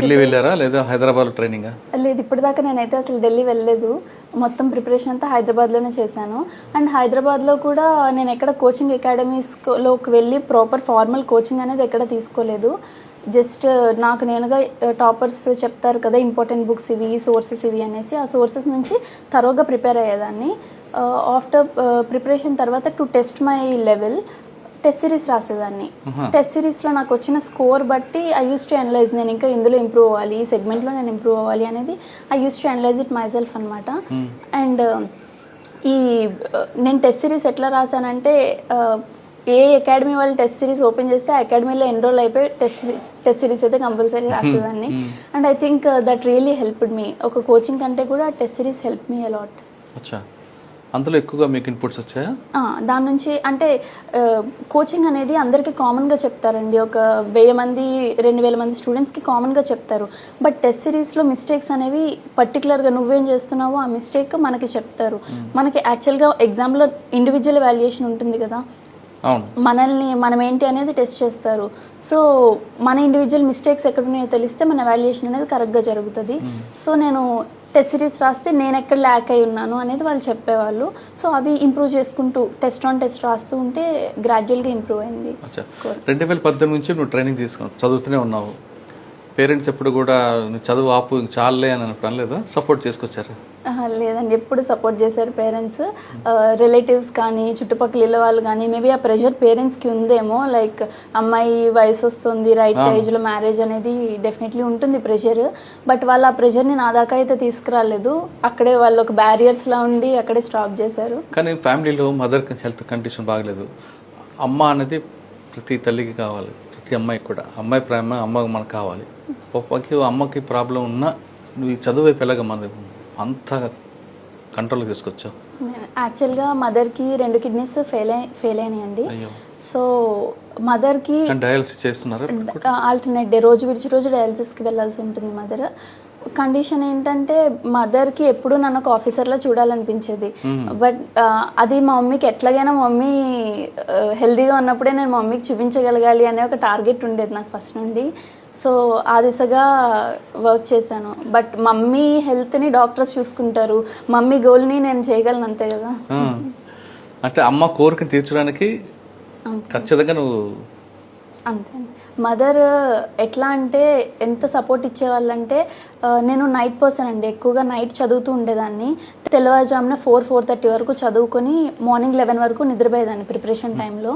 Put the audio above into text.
ఢిల్లీ వెళ్ళారా లేదా హైదరాబాద్ ట్రైనింగ్? లేదు ఇప్పటిదాకా నేనైతే అసలు ఢిల్లీ వెళ్ళలేదు. మొత్తం ప్రిపరేషన్ అంతా హైదరాబాద్లోనే చేశాను. అండ్ హైదరాబాద్లో కూడా నేను ఎక్కడ కోచింగ్ అకాడమీస్లోకి వెళ్ళి ప్రాపర్ ఫార్మల్ కోచింగ్ అనేది ఎక్కడ తీసుకోలేదు. జస్ట్ నాకు నేనుగా టాపర్స్ చెప్తారు కదా ఇంపార్టెంట్ బుక్స్ ఇవి సోర్సెస్ ఇవి అనేసి ఆ సోర్సెస్ నుంచి తరోగా ప్రిపేర్ అయ్యేదాన్ని. ఆఫ్టర్ ప్రిపరేషన్ తర్వాత to test my level test series రాసేదాన్ని. Test సిరీస్లో నాకు వచ్చిన స్కోర్ బట్టి ఐ యూస్ టు అనలైజ్ నేను ఇంకా ఇందులో ఇంప్రూవ్ అవ్వాలి ఈ సెగ్మెంట్లో నేను ఇంప్రూవ్ అవ్వాలి అనేది I use to analyze it myself అనమాట అండ్ ఈ uh, నేను టెస్ట్ సిరీస్ ఎట్లా రాశానంటే uh, ఏ అకాడమీ వాళ్ళు టెస్ట్ సిరీస్ ఓపెన్ చేస్తే ఆ అకాడమీలో ఎన్రోల్ అయిపోయి టెస్ట్ సిరీస్ టెస్ట్ సిరీస్ అయితే compulsory రాసేదాన్ని. And I think that really helped me ఒక కోచింగ్ కంటే కూడా test series help me a lot అచ్చా. అందులో ఎక్కువగా మీకు ఇన్పుట్స్ వచ్చాయా? దాని నుంచి అంటే కోచింగ్ అనేది అందరికీ కామన్గా చెప్తారండి. ఒక వెయ్యి మంది రెండు వేల మంది స్టూడెంట్స్కి కామన్గా చెప్తారు. బట్ టెస్ట్ సిరీస్లో మిస్టేక్స్ అనేవి పర్టికులర్గా నువ్వేం చేస్తున్నావో ఆ మిస్టేక్ మనకి చెప్తారు. మనకి యాక్చువల్గా ఎగ్జామ్లో ఇండివిజువల్ వాల్యుయేషన్ ఉంటుంది కదా? మనల్ని మనం ఏంటి అనేది టెస్ట్ చేస్తారు. సో మన ఇండివిజువల్ మిస్టేక్స్ ఎక్కడున్నాయో తెలిస్తే మన వాల్యుయేషన్ అనేది కరెక్ట్గా జరుగుతుంది. సో నేను టెస్ట్ సిరీస్ రాస్తే నేను ఎక్కడ ల్యాక్ అయి ఉన్నాను అనేది వాళ్ళు చెప్పేవాళ్ళు. సో అవి ఇంప్రూవ్ చేసుకుంటూ టెస్ట్ ఆన్ టెస్ట్ రాస్తూ ఉంటే గ్రాడ్యువల్గా ఇంప్రూవ్ అయింది స్కోర్ రెండు వేల పద్దెనిమిది నుంచి నువ్వు ట్రైనింగ్ తీసుకున్నావు చదువుతూనే ఉన్నావు. పేరెంట్స్ ఎప్పుడు కూడా చదువు ఆపు చాలులే అని లేదా సపోర్ట్ చేసుకొచ్చారు? లేదండి ఎప్పుడు సపోర్ట్ చేశారు పేరెంట్స్. రిలేటివ్స్ కానీ చుట్టుపక్కల ఇళ్ళ వాళ్ళు కానీ మేబీ ఆ ప్రెషర్ పేరెంట్స్కి ఉందేమో లైక్ అమ్మాయి వయసు వస్తుంది రైట్ ఏజ్లో మ్యారేజ్ అనేది డెఫినెట్లీ ఉంటుంది ప్రెషర్. బట్ వాళ్ళు ఆ ప్రెషర్ని నా దాకా అయితే తీసుకురాలేదు. అక్కడే వాళ్ళు ఒక బ్యారియర్స్లా ఉండి అక్కడే స్టాప్ చేశారు. కానీ ఫ్యామిలీలో మదర్ హెల్త్ కండిషన్ బాగలేదు. అమ్మ అనేది ప్రతి తల్లికి కావాలి. ప్రతి అమ్మాయికి కూడా. అమ్మాయి ప్రేమ అమ్మకి మనకు కావాలి. పప్పకి అమ్మకి ప్రాబ్లం ఉన్నా నువ్వు చదువు వైపు ఎలాగ మన అంత కంట్రోల్ తీసుకొచ్చావు. యాక్చువల్గా మదర్కి రెండు కిడ్నీస్ ఫెయిల్ ఫెయిల్ అయినాయండి. సో మదర్కి డయాలసిస్ చేస్తున్నారు? ఆల్టర్నేట్ డే రోజు విడిచి రోజు డయాలసిస్కి వెళ్ళాల్సి ఉంటుంది మదర్ కండిషన్ ఏంటంటే మదర్కి ఎప్పుడు నన్ను ఒక ఆఫీసర్లో చూడాలనిపించేది. బట్ అది మా మమ్మీకి ఎట్లాగైనా మమ్మీ హెల్తీగా ఉన్నప్పుడే నేను మమ్మీకి చూపించగలగాలి అనే ఒక టార్గెట్ ఉండేది నాకు ఫస్ట్ నుండి. సో ఆ దిశగా వర్క్ చేశాను. బట్ మమ్మీ హెల్త్ని డాక్టర్స్ చూసుకుంటారు. మమ్మీ గోల్ని నేను చేయగలను అంతే కదా. అంటే అమ్మ కోరికను తీర్చడానికి ఖచ్చితంగా నువ్వు అంతే. మదర్ ఎట్లా అంటే ఎంత సపోర్ట్ ఇచ్చేవాళ్ళంటే నేను నైట్ పర్సన్ అండి. ఎక్కువగా నైట్ చదువుతూ ఉండేదాన్ని. తెల్లవారుజామున ఫోర్ ఫోర్ థర్టీ వరకు చదువుకొని మార్నింగ్ లెవెన్ వరకు నిద్రపోయేదాన్ని ప్రిపరేషన్ టైంలో.